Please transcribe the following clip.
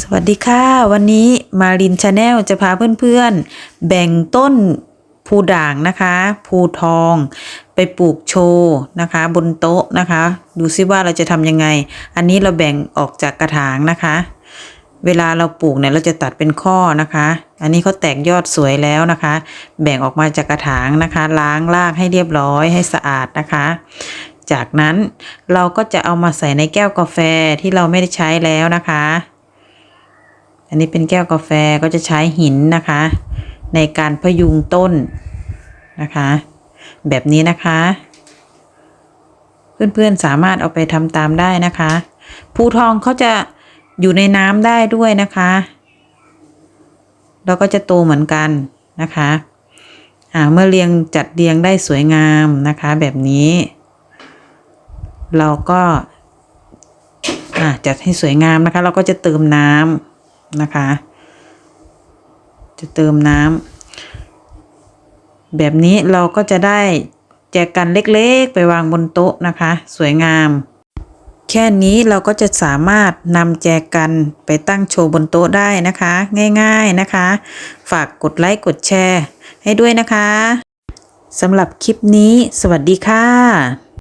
สวัสดีค่ะ วันนี้มารินชาแนลจะพาเพื่อนๆ แบ่งต้นภูด่างนะคะภูทองไปปลูกโชว์นะคะ บนโต๊ะนะคะ ดูซิว่าเราจะทำยังไง อันนี้เราแบ่งออกจากกระถางนะคะ เวลาเราปลูกเนี่ยเราจะตัดเป็นข้อนะคะ อันนี้เขาแตกยอดสวยแล้วนะคะ แบ่งออกมาจากกระถางนะคะ ล้างรากให้เรียบร้อยให้สะอาดนะคะจากนั้นเราก็จะเอามาใส่ในแก้วกาแฟที่เราไม่ได้ใช้แล้วนะคะ อันนี้เป็นแก้วกาแฟก็จะใช้หินนะคะ ในการพยุงต้นนะคะ แบบนี้นะคะ เพื่อนๆสามารถเอาไปทำตามได้นะคะภูทองเขาจะอยู่ในน้ำได้ด้วยนะคะแล้วก็จะโตเหมือนกันนะคะอ่าเมื่อเรียงจัดเรียงได้สวยงามนะคะ แบบนี้ เราก็อ่าจัดให้สวยงามนะคะ เราก็จะเติมน้ำ นะคะ จะเติมน้ำแบบนี้เราก็จะได้แจกันเล็กๆ ไปวางบนโต๊ะนะคะ สวยงาม แค่นี้เราก็จะสามารถนำแจกันไปตั้งโชว์บนโต๊ะได้นะคะ ง่ายๆนะคะ ฝากกดไลค์กดแชร์ให้ด้วยนะคะสำหรับคลิปนี้ สวัสดีค่ะ